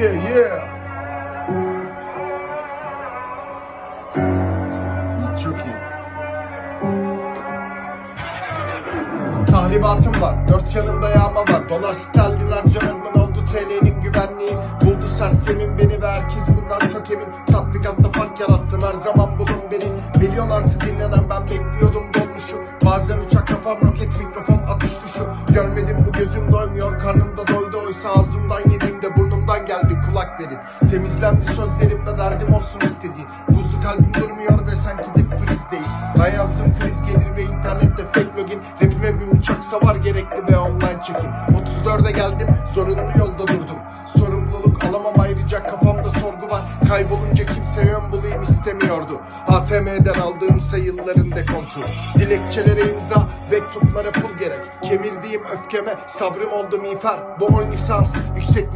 Yeah yeah. Tahribatım var, dört yanımda yağma var. Dolar sterlin harcanırmın oldu TL'nin güvenliği. Buldu sersemin beni ve herkes bundan çok emin. Tatbikatta fark yarattım her zaman bulun beni. Milyon artı dinlenen ben bekliyordum dolmuşu. Bazen uçak kafam roket mikrofon atış tuşu. Görmedim bu gözüm doymuyor karnımda doydu. Oysa ağzımdan kulak verin Temizlendi sözlerimle derdim olsun istediğin Buzlu kalbim durmuyor ve sanki dip friz değil Ben yazdım kriz gelir ve internette fake login. Rapime bir uçak savar gerekli ve online çekim. 34'e geldim zorunlu yolda durdum. Sorumluluk alamam ayrıca kafamda sorgu var. Kaybolunca kimse yön bulayım istemiyordu. ATM'den aldığım sayıların dekontu. Dilekçelere imza mektuplara pul gerek. Kemirdiğim öfkeme sabrım oldu miğfer. Bu on lisans yüksek